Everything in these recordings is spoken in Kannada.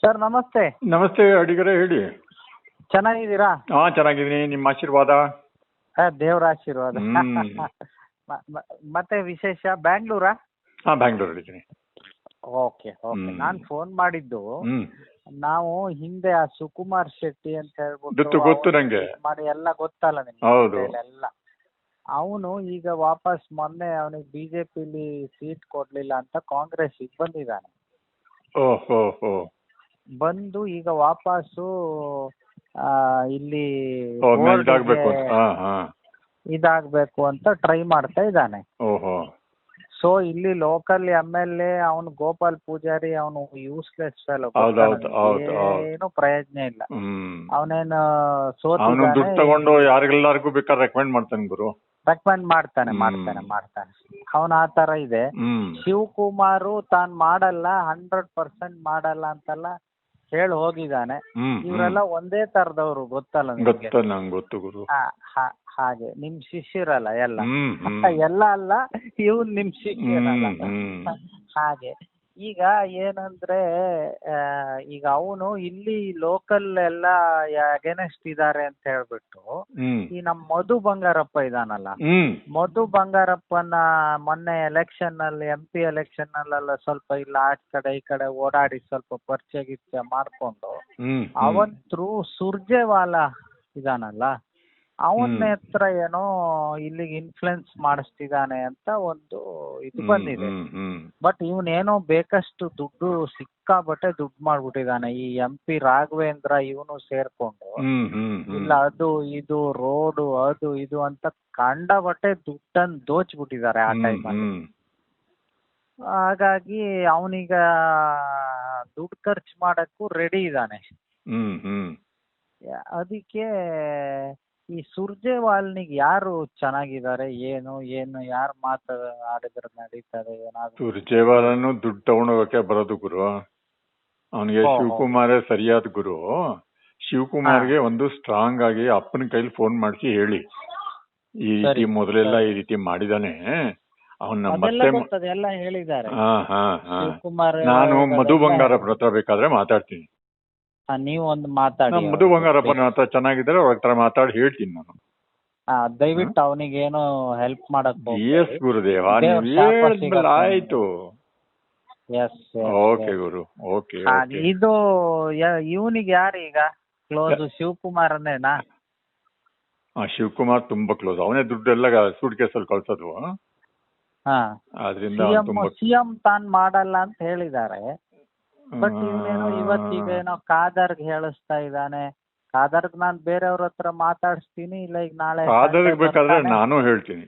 ಸರ್ ನಮಸ್ತೆ. ನಮಸ್ತೆ ಅಡಿಗರೆ ಹೇಳಿ. ಚೆನ್ನಾಗಿದ್ದೀರಾ? ಹಾ ಚೆನ್ನಾಗಿದ್ದೀನಿ. ನಿಮ್ಮ ಆಶೀರ್ವಾದ? ದೇವರ ಆಶೀರ್ವಾದ. ಹ್ಮ್. ಮ- ಮ- ಮತ್ತೆ ವಿಶೇಷ ಬ್ಯಾಂಗ್ಳೂರಾ? ಹಾ ಬ್ಯಾಂಗ್ಳೂರಲ್ಲಿದ್ದೀನಿ ಓಕೆ ಓಕೆ. ಹ್ಮ್. ನಾನ್ ಫೋನ್ ಮಾಡಿದ್ದು ಹ್ಮ್. ನಾವು ಹಿಂದೆ ಆ ಸುಕುಮಾರ್ ಶೆಟ್ಟಿ ಅಂತ ಹೇಳ್ಬಿಟ್ಟು ಗೊತ್ತು, ಅವ್ನು ನಂಗೆ. ಮಾಡಿ ಎಲ್ಲ ಗೊತ್ತಲ್ಲ ನಿಮ್ಗೆ. ಎಲ್ಲ. ಅವನು ಈಗ ವಾಪಸ್ ಮೊನ್ನೆ ಅವನಿಗೆ ಬಿಜೆಪಿಲಿ ಸೀಟ್ ಕೊಡ್ಲಿಲ್ಲ ಅಂತ ಕಾಂಗ್ರೆಸ್ ಬಂದಿದ್ದಾನೆ. ಓಹ್. ಬಂದು ಈಗ ವಾಪಸ್ಸು ಆ, ಇಲ್ಲಿ ಓ ಮೇಲೆ board ಇದಾಗ್ಬೇಕು ಅಂತ. ಹಾ ಹಾ. ಇದಾಗ್ಬೇಕು ಅಂತ ಟ್ರೈ ಮಾಡ್ತಾ ಇದ್ದಾನೆ. ಓಹೋ. ಸೊ ಇಲ್ಲಿ ಲೋಕಲ್ ಎಂ ಎಲ್ ಎ ಅವನು ಗೋಪಾಲ್ ಪೂಜಾರಿ ಅವನು ಯೂಸ್ಲೆಸ್ ಫೆಲೋ ಹೌದು, ಹೌದು, ಹೌದು, ಹೌದು. ಏನು ಪ್ರಯೋಜನ ಇಲ್ಲ. ಹ್ಮ್. ಅವನೇನು ಅವನು ದುಡ್ಡು ಸೋತಿದ್ದಾನೆ ತಗೊಂಡು ಯಾರಿಗೆಲ್ಲರಿಗೂ ಬೇಕಾದ್ರೆ ರೆಕಮೆಂಡ್ ಮಾಡ್ತಾನೆ ಗುರು. ರೆಕಮೆಂಡ್ ಮಾಡ್ತಾನೆ ಹ್ಮ್. ಮಾಡ್ತಾನೆ ಮಾಡ್ತಾನೆ. ಅವನ ಆ ತರ ಇದೆ. ಹ್ಮ್. ಶಿವಕುಮಾರು ತಾನ್ ಮಾಡಲ್ಲ ಹಂಡ್ರೆಡ್ ಪರ್ಸೆಂಟ್ ಮಾಡಲ್ಲ ಅಂತೆಲ್ಲ ಹೇಳಿ ಹೋಗಿದ್ದಾನೆ. ಹ್ಮ್ ಇವರೆಲ್ಲ ಒಂದೇ ತರದವ್ರು ಗೊತ್ತಲ್ಲ ನಿಮ್ಗೆ? ಗೊತ್ತ ನಂಗೆ ಗೊತ್ತು ಗುರು. ಹಾ, ಹಾ, ಹಾಗೆ. ನಿಮ್ ಶಿಷ್ಯರಲ್ಲ ಎಲ್ಲ. ಹ್ಮ್ ಹ್ಮ್. ಎಲ್ಲ ಅಲ್ಲ ಇವ್ ನಿಮ್ ಶಿಷ್ಯರಲ್ಲ. ಹ್ಮ್ ಹ್ಮ್. ಹಾಗೆ. ಈಗ ಏನಂದ್ರೆ ಈಗ ಅವನು ಇಲ್ಲಿ ಲೋಕಲ್ ಎಲ್ಲ ಅಗೇನೆಸ್ಟ್ ಇದಾರೆ ಅಂತ ಹೇಳ್ಬಿಟ್ಟು ಈ ನಮ್ ಮಧು ಬಂಗಾರಪ್ಪ ಇದಾನಲ್ಲ ಮಧು ಬಂಗಾರಪ್ಪನ ಮೊನ್ನೆ ಎಲೆಕ್ಷನ್ನಲ್ಲಿ ಎಂ ಪಿ ಎಲೆಕ್ಷನ್ ನಲ್ಲೆಲ್ಲ ಸ್ವಲ್ಪ ಇಲ್ಲ ಆ ಕಡೆ ಈ ಕಡೆ ಓಡಾಡಿ ಸ್ವಲ್ಪ ಪರಿಚಯ ಗಿರ್ಚಯ ಮಾಡ್ಕೊಂಡು ಅವನ್ ಥ್ರೂ ಸುರ್ಜೆವಾಲಾ ಇದಾನಲ್ಲ ಅವನ ಹತ್ರ ಏನೋ ಇಲ್ಲಿಗೆ ಇನ್ಫ್ಲುಯೆನ್ಸ್ ಮಾಡಿಸ್ತಿದ್ದಾನೆ ಅಂತ ಒಂದು ಇದು ಬಂದಿದೆ. ಬಟ್ ಇವನೇನೋ ಬೇಕಷ್ಟು ದುಡ್ಡು ಸಿಕ್ಕಾಬಟ್ಟೆ ದುಡ್ಡು ಮಾಡ್ಬಿಟ್ಟಿದ್ದಾನೆ ಈ ಎಂ ಪಿ ರಾಘವೇಂದ್ರ ಇವನು ಸೇರ್ಕೊಂಡು ಇಲ್ಲ ಅದು ಇದು ರೋಡು ಅದು ಇದು ಅಂತ ಕಂಡ ಬಟ್ಟೆ ದುಡ್ಡನ್ನು ದೋಚ್ಬಿಟ್ಟಿದ್ದಾರೆ ಆ ಟೈಮಲ್ಲಿ. ಹಾಗಾಗಿ ಅವನೀಗ ದುಡ್ಡು ಖರ್ಚು ಮಾಡಕ್ಕೂ ರೆಡಿ ಇದ್ದಾನೆ ಅದಕ್ಕೆ ಈ ಸುರ್ಜೇವಾಲ್ನಿಗೆ ಯಾರು ಚೆನ್ನಾಗಿದ್ದಾರೆ? ಏನು? ಏನು? ಯಾರು ಮಾತು ಆಡಿದ್ರೆ ನಡೀತದೆ? ಏನಾದ್ರು ಸುರ್ಜೇವಾಲನು ದುಡ್ಡು ತಗೊಂಡೋಗಕ್ಕೆ ಬರೋದು ಗುರು. ಅವನಿಗೆ. ಶಿವಕುಮಾರೇ ಸರಿಯಾದ ಗುರು. ಶಿವಕುಮಾರ್ಗೆ ಒಂದು ಸ್ಟ್ರಾಂಗ್ ಆಗಿ ಅಪ್ಪನ ಕೈಲಿ ಫೋನ್ ಮಾಡಿಸಿ ಹೇಳಿ. ಈ ರೀತಿ ಮೊದಲೆಲ್ಲ ಈ ರೀತಿ ಮಾಡಿದಾನೆ. ಅವನ್ನ ಮತ್ತೆ ಎಲ್ಲ ಹೇಳಿದ್ದಾರೆ. ಹಾ ಹಾ ಹಾ. ಶಿವಕುಮಾರ್ ನಾನು ಮಧು ಬಂಗಾರ ಹತ್ರ ಬೇಕಾದ್ರೆ ಮಾತಾಡ್ತೀನಿ. ನೀವು ಒಂದು ಮಾತಾಡಿ ನಾನು ಮಧು ಬಂಗಾರಪ್ಪನ ಹತ್ರ ಚೆನ್ನಾಗಿದ್ರೆ ಅವ್ರ ಹತ್ರ ಮಾತಾಡಿ ಹೇಳ್ತೀನಿ ನಾನು. ಆ, ದಯವಿಟ್ಟು ಏನು ಹೆಲ್ಪ್ ಮಾಡಕ್ ಎಸ್ ಗುರುದೇವ ದೇವ್ರ ನೀವು ಶಾಪ ಹೇಳಿದ್ಮೇಲೆ ಸಿಗತ್ತೆ. ಆಯ್ತು. ಎಸ್ ಓಕೆ ಗುರು. ಓಕೆ ಓಕೆ ಇದು ಇವನಿಗೆ ಯಾರು ಈಗ? ಕ್ಲೋಸ್ ಶಿವಕುಮಾರನೇನಾ ಆ, ಶಿವಕುಮಾರ್ ತುಂಬಾ ಕ್ಲೋಸ್ ಅವನೇ ದುಡ್ಡೆಲ್ಲ ಸೂಟ್ ಕೇಸಲ್ಲಿ ಕಳ್ಸೋದು. ಹಾ. ಅದರಿಂದ ಸಿಎಂ ತುಂಬಾ ಸಿಎಂ ತಾನ್ ಮಾಡಲ್ಲ ಅಂತ ಹೇಳಿದ್ದಾರೆ. ಬಟ್ ಇವನೇನೋ ಇವತ್ತೀಗ ಏನೋ ಕಾದರ್ಗ್ ಹೇಳಿಸ್ತಾ ಇದ್ದಾನೆ. ಕಾದರ್ಗ್ ನಾನ್ ಬೇರೆಯವ್ರ ಹತ್ರ ಮಾತಾಡಿಸ್ತೀನಿ ಇಲ್ಲ ಈಗ ನಾಳೆ ಕಾದರ್ಗೆ ಬೇಕಾದ್ರೆ ನಾನು ಹೇಳ್ತೀನಿ.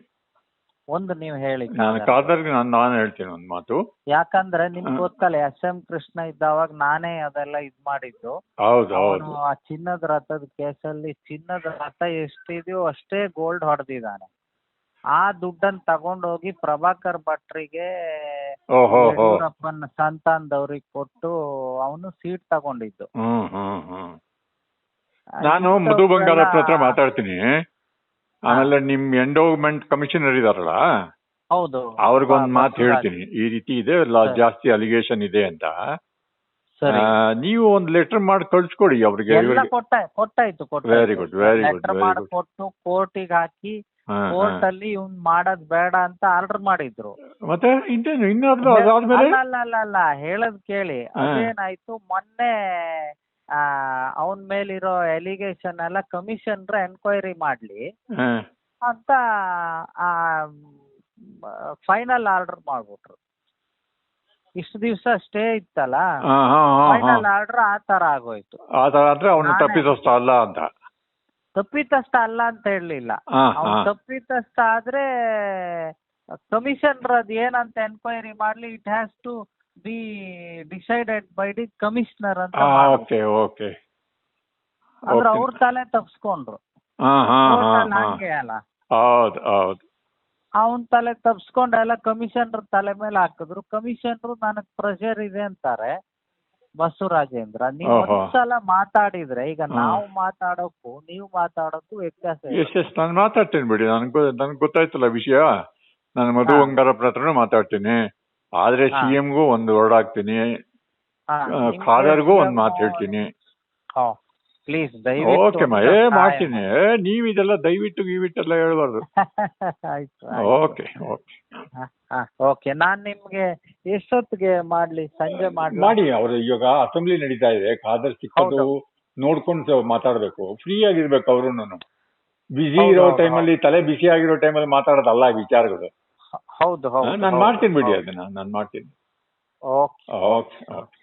ಒಂದು ನೀವು ಹೇಳಿ ನಾನು ಕಾದರ್. ಕಾದರ್ಗೆ ನಾನು ಹೇಳ್ತೀನಿ ಒಂದು ಮಾತು. ಯಾಕಂದ್ರೆ ನಿಮ್ಗೆ. ಗೊತ್ತಲ್ಲ ಎಸ್ ಎಂ ಕೃಷ್ಣ ಇದ್ದಾವಾಗ ನಾನೇ ಅದೆಲ್ಲ ಇದ್ ಮಾಡಿದ್ದು. ಹೌದು ಹೌದು. ಆ ಚಿನ್ನದ ರಥದ ಕೇಸಲ್ಲಿ ಚಿನ್ನದ ರಥ ಎಷ್ಟಿದೆಯೋ ಅಷ್ಟೇ ಗೋಲ್ಡ್ ಹೊಡೆದಿದ್ದಾನೆ. ಆ ದುಡ್ಡನ್ನ ತಗೊಂಡೋಗಿ ಪ್ರಭಾಕರ್ ಭಟ್ರಿಗೆ ಓಹೋ ಯಡಿಯೂರಪ್ಪನ ಸಂತಾನದವ್ರಿಗೆ ಕೊಟ್ಟು ಅವನು ಸೀಟ್ ತಗೊಂಡಿದ್ದು. ಹ್ಮ್ ಹ್ಮ್ ಹ್ಮ್. ನಾನು ಮಧು ಬಂಗಾರಪ್ಪ ಹತ್ರ ಮಾತಾಡ್ತೀನಿ. ಆಮೇಲೆ ನಿಮ್ ಎಂಡೋಮೆಂಟ್ ಕಮಿಷನರ್ ಇದಾರಲ್ಲ? ಹೌದು. ಅವ್ರಿಗೊಂದ್ ಮಾತು. ಹೇಳ್ತೀನಿ. ಈ ರೀತಿ ಇದೆ ಜಾಸ್ತಿ ಅಲಿಗೇಷನ್ ಇದೆ ಅಂತ. ನೀವು ಒಂದ್ ಲೆಟರ್ ಮಾಡಿ ಕಳ್ಸ್ಕೊಡಿ ಅವ್ರಿಗೆ. ವೆರಿ ಗುಡ್ ವೆರಿ ಮಾಡಿ ಕೊಟ್ಟು ಕೋರ್ಟಿಗೆ ಹಾಕಿ. ಕೋರ್ಟ್ ಅಲ್ಲಿ ಇವ್ನ್ ಮಾಡೋದ್ ಬೇಡ ಅಂತ ಆರ್ಡರ್ ಮಾಡಿದ್ರು. ಮತ್ತೆ ಇನ್ನೇನು ಇನ್ನಾದ್ರೂ ಅದಾದ್ಮೇಲೆ? ಅಲ್ಲ ಅಲ್ಲ ಅಲ್ಲ ಅಲ್ಲ ಹೇಳದ್ ಕೇಳಿ. ಅದೇನಾಯ್ತು ಮೊನ್ನೆ ಅವನ್ ಮೇಲಿರೋ ಎಲಿಗೇಷನ್ ಎಲ್ಲ ಕಮಿಷನ್ರ ಎನ್ಕ್ವೈರಿ ಮಾಡ್ಲಿ. ಅಂತ ಫೈನಲ್ ಆರ್ಡರ್ ಮಾಡ್ಬಿಟ್ರು. ಇಷ್ಟು ದಿವ್ಸ ಸ್ಟೇ ಇತ್ತಲ್ಲ. ಫೈನಲ್ ಆರ್ಡರ್ ಆ ತರ ಆಗೋಯ್ತು. ಆ ತರ ಅವನು ಅಲ್ಲ ಅಂತ. ತಪ್ಪಿತಸ್ಥ ಅಲ್ಲ ಅಂತ ಹೇಳಲಿಲ್ಲ. ತಪ್ಪಿತಸ್ಥ ಆದ್ರೆ ಕಮಿಷನರ್ ಅದ್ ಏನಂತ ಎನ್ಕ್ವೈರಿ ಮಾಡ್ಲಿ it has to be decided by the commissioner ಅಂತ ಓಕೆ ಓಕೆ ಅಂದ್ರೆ. ಅವ್ರ ತಲೆ ತಪ್ಸ್ಕೊಂಡ್ರು. ಹಂಗೆ ಅಲ್ಲ. ಹೌದು ಹೌದು. ಅವನ್ ತಲೆ ತಪ್ಸ್ಕೊಂಡೆಲ್ಲ ಕಮಿಷನರ್ ತಲೆ ಮೇಲೆ ಹಾಕಿದ್ರು. ಕಮಿಷನರ್ ನನಗ್ ಪ್ರೆಷರ್ ಇದೆ ಅಂತಾರೆ. ಬಸವರಾಜೇಂದ್ರ ನೀವು ಓಹೋ. ಒಂದ್ಸಲ ಮಾತಾಡಿದ್ರೆ ಈಗ ಹಾ. ನಾವು ಮಾತಾಡೋಕ್ಕೂ ನೀವು ಮಾತಾಡೋಕ್ಕೂ ವ್ಯತ್ಯಾಸ ಇದೆ. ಎಸ್ ಎಸ್ ನಾನು ಮಾತಾಡ್ತೀನಿ ಬಿಡಿ ನನ್ಗೆ ನನ್ಗೆ ಗೊತ್ತಾಯ್ತಲ್ಲ ವಿಷಯ ನಾನು ಮಧು ಹಾ. ಬಂಗಾರಪ್ಪನ ಹತ್ರನೂ ಮಾತಾಡ್ತೀನಿ ಆದ್ರೆ ಹಾ. ಸಿ ಎಂಗೂ ಒಂದು ವರ್ಡ್ ಹಾಕ್ತೀನಿ ಖಾದರ್ಗೂ ಒಂದು ಮಾತು ಹೇಳ್ತೀನಿ ಪ್ಲೀಸ್ ಓಕೆ ಮಾ. ಏ ಮಾಡ್ತೀನಿ. ಏ, ನೀವ್ ಇದೆಲ್ಲ ದಯವಿಟ್ಟು ಗೀವಿಟ್ಟೆಲ್ಲ ಹೇಳ್ಬಾರ್ದು. ಆಯ್ತು ಓಕೆ ಓಕೆ ಓಕೆ ನಾನ್ ನಿಮ್ಗೆ ಎಷ್ಟೊತ್ತಿಗೆ ಮಾಡ್ಲಿ ಸಂಜೆ ಮಾಡ್ಲಿ? ಮಾಡಿ ಅವರು ಇವಾಗ ಅಸೆಂಬ್ಲಿ ನಡೀತಾ ಇದೆ. ಖಾದರ್ ಸಿಕ್ಕೋದು ನೋಡ್ಕೊಂಡು ಮಾತಾಡ್ಬೇಕು. ಫ್ರೀ ಆಗಿರ್ಬೇಕು ಅವ್ರು ಬಿಸಿ ಇರೋ ಟೈಮಲ್ಲಿ ತಲೆ ಬಿಸಿ ಆಗಿರೋ ಟೈಮಲ್ಲಿ ಮಾತಾಡೋದಲ್ಲ ವಿಚಾರಗಳು. ಹೌದು ಹೌದು ನಾನು ಮಾಡ್ತೀನಿ ಬಿಡಿ ಅದನ್ನ ನಾನು ಮಾಡ್ತೀನಿ. Okay okay okay